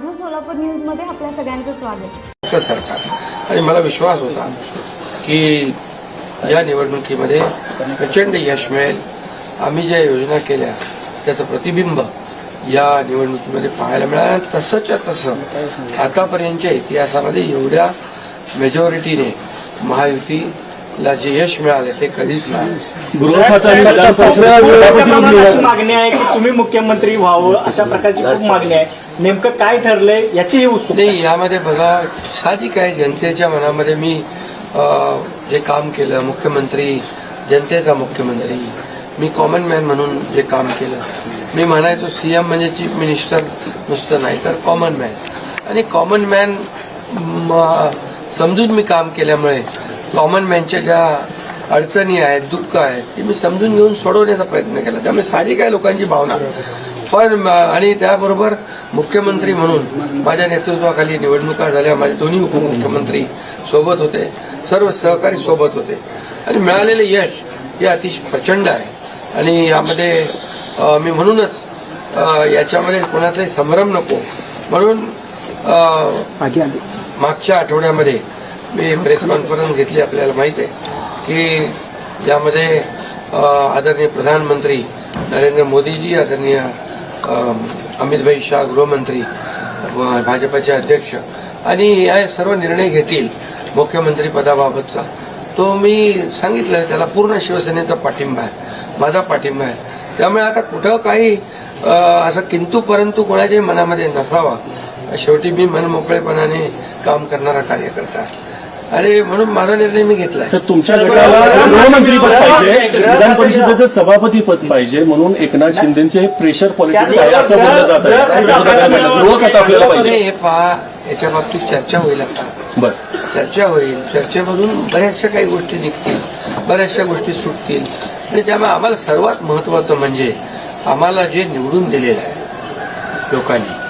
माझं सोलापूर न्यूजमध्ये आपल्या सगळ्यांचं स्वागत. सरकार. आणि मला विश्वास होता की या निवडणुकीमध्ये प्रचंड यश मिळेल. आम्ही ज्या योजना केल्या त्याचं प्रतिबिंब या निवडणुकीमध्ये पाहायला मिळालं. आणि तसंच्या तसं आतापर्यंतच्या इतिहासामध्ये एवढ्या मेजॉरिटीने महायुतीला जे यश मिळाले ते कधीच नाही. मागणी आहे की तुम्ही मुख्यमंत्री व्हावं अशा प्रकारची खूप मागणी आहे. नेमकं काय ठरलंय याचीही उत्सुकता. नाही यामध्ये बघा साहजिक आहे जनतेच्या मनामध्ये मी जे काम केलं मुख्यमंत्री जनतेचा मुख्यमंत्री मी कॉमन मॅन म्हणून जे काम केलं मी म्हणायचो सीएम म्हणजे चीफ मिनिस्टर नुसतं नाही तर कॉमन मॅन आणि कॉमन मॅन समजून मी काम केल्यामुळे कॉमन मॅनच्या ज्या अडचणी आहेत दुःख आहेत ते मी समजून घेऊन सोडवण्याचा प्रयत्न केला. त्यामुळे साधी काय लोकांची भावना. पण आणि त्याबरोबर मुख्यमंत्री म्हणून माझ्या नेतृत्वाखाली निवडणुका झाल्या. माझे दोन्ही उपमुख्यमंत्री सोबत होते. सर्व सहकारी सोबत होते. आणि मिळालेले यश हे अतिशय प्रचंड आहे. आणि यामध्ये मी म्हणूनच याच्यामध्ये कोणाचाही संभ्रम नको. म्हणून मागच्या आठवड्यामध्ये मी प्रेस कॉन्फरन्स घेतली. आपल्याला माहीत आहे की यामध्ये आदरणीय प्रधानमंत्री नरेंद्र मोदीजी आदरणीय अमितभाई शाह गृहमंत्री व भाजपचे अध्यक्ष आणि या सर्व निर्णय घेतील मुख्यमंत्री पदाबाबतचा. तो मी सांगितलं त्याला पूर्ण शिवसेनेचा पाठिंबा आहे माझा पाठिंबा आहे. त्यामुळे आता कुठं काही असं किंतू परंतु कोणाच्याही मनामध्ये नसावा. शेवटी मी मनमोकळेपणाने काम करणारा कार्यकर्ता आहे. आणि म्हणून माझा निर्णय मी घेतला सर तुमच्या गटाला गृहमंत्री पद पाहिजे विधान परिषदेचं सभापती पद पाहिजे म्हणून एकनाथ शिंदेचे प्रेशर पॉलिटिक्स आहे असं बोललं जात आहे. हे पहा याच्या बाबतीत चर्चा होईल आता. बर. चर्चा होईल. चर्चेमधून बऱ्याचशा काही गोष्टी निघतील बऱ्याचशा गोष्टी सुटतील. आणि त्यामुळे आम्हाला सर्वात महत्वाचं म्हणजे आम्हाला जे निवडून दिलेलं आहे लोकांनी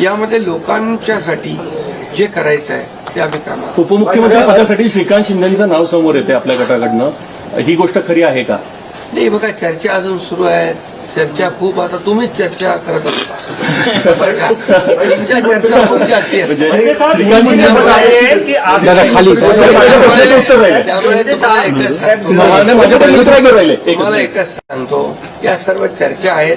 यामध्ये लोकांच्यासाठी जे करायचं आहे ते आम्ही करणार उपमुख्यमंत्री पदासाठी श्रीकांत शिंदेचं नाव समोर येते आपल्या गटाकडनं. ही गोष्ट खरी आहे का? नाही बघा चर्चा अजून सुरू आहे. चर्चा खूप आता तुम्हीच चर्चा करत असता बरं का? तुमच्या चर्चा खूप जास्ती असतात म्हणजे. त्यामुळे तुम्हाला एकच सांगतो. तुम्हाला मिनिट. एकच सांगतो. या सर्व चर्चा आहेत.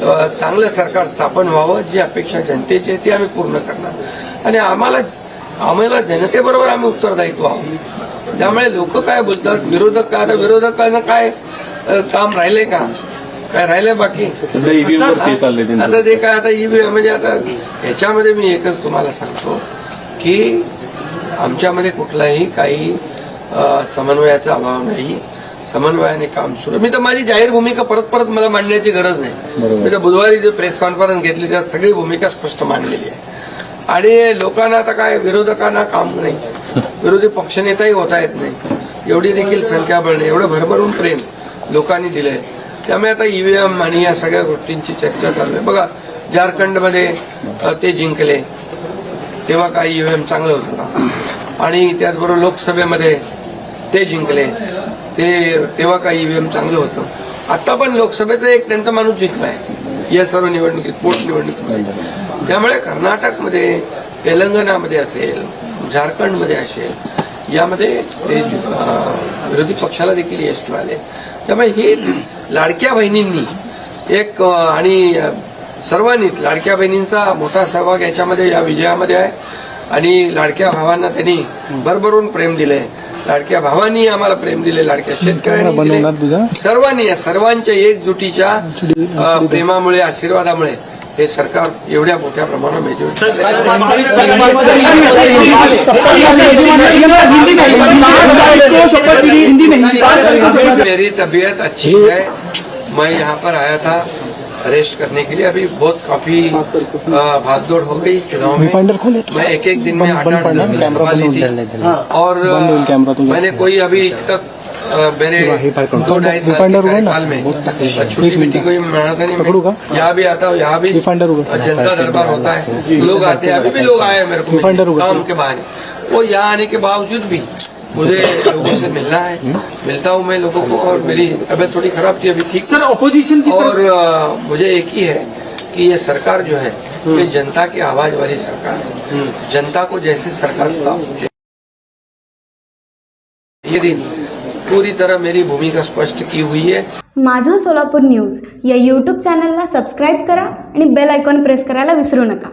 चांगलं सरकार स्थापन व्हावं जी अपेक्षा जनतेची आहे ती आम्ही पूर्ण करणार. आणि आम्हाला आम्हाला जनतेबरोबर आम्ही उत्तरदायित्व आहोत. त्यामुळे लोक काय बोलतात? विरोधक काय आता विरोधकांना काय काम राहिलंय का? काय राहिलंय बाकी? चाललंय आता ते काय आता ईव्हीएम म्हणजे आता ह्याच्यामध्ये मी एकच तुम्हाला सांगतो की आमच्यामध्ये कुठलाही काही समन्वयाचा अभाव नाही. समन्वयाने काम सुरू. मी तर माझी जाहीर भूमिका परत परत मला मांडण्याची गरज नाही. मी तर बुधवारी जे प्रेस कॉन्फरन्स घेतली त्यात सगळी भूमिका स्पष्ट मांडलेली आहे. आणि लोकांना आता काय विरोधकांना काम नाही. विरोधी पक्षनेताही होता येत नाही. एवढी देखील संख्याबळ नाही एवढं भरभरून प्रेम लोकांनी दिलंय. त्यामुळे आता ईव्हीएम आणि या सगळ्या गोष्टींची चर्चा चालू आहे. बघा झारखंडमध्ये ते जिंकले. तेव्हा काय ईव्हीएम चांगलं होतं का? आणि त्याचबरोबर लोकसभेमध्ये ते जिंकले. ते तेव्हा काही ईव्हीएम चांगलं होतं. आता पण लोकसभेचा एक त्यांचा माणूस जिंकला आहे या सर्व निवडणुकीत पोटनिवडणुकीमध्ये त्यामुळे कर्नाटकमध्ये तेलंगणामध्ये असेल झारखंडमध्ये असेल यामध्ये ते विरोधी पक्षाला देखील यश मिळाले. त्यामुळे हे लाडक्या बहिणींनी एक आणि सर्वांनीच लाडक्या बहिणींचा मोठा सहभाग याच्यामध्ये या विजयामध्ये आहे. आणि लाडक्या भावांना त्यांनी भरभरून प्रेम दिलं आहे लाडक्या भावांनी आम्हाला प्रेम दिले लाडक्या शेतकऱ्यांनी दिले सर्वांनी या सर्वांच्या एकजुटीच्या प्रेमामुळे आशीर्वादामुळे हे सरकार एवढ्या मोठ्या प्रमाणात मेजॉरिटी मेरी तबीयत अच्छी है मैं यहाँ पर आया था रेस्ट करने के लिए अभी बहुत काफ़ी भागदौड़ हो गई चुनाव में। मैं एक एक दिन में आठ आठ दस दस सभा ली थी। और मैंने कोई अभी तक मेरे दो ढाई साल में छोटी मिट्टी कोई मना नहीं यहाँ भी आता हूँ यहाँ भी जनता दरबार होता है। लोग आते हैं अभी भी लोग आए मेरे को काम के बहाने। वो यहाँ आने के बावजूद भी मुझे लोगों से मिलना है। मिलता हूँ मैं लोगों को और मेरी तबीयत थोड़ी खराब थी अभी ठीक। सर ऑपोजिशन की और मुझे एक ही है कि ये सरकार जो है ये जनता की आवाज वाली सरकार है। जनता को जैसे सरकार ये दिन पूरी तरह मेरी भूमिका स्पष्ट की हुई है। माझं सोलापूर न्यूज या यूट्यूब चॅनलला सबस्क्राईब करा आणि बेल आयकॉन प्रेस करायला विसरू नका.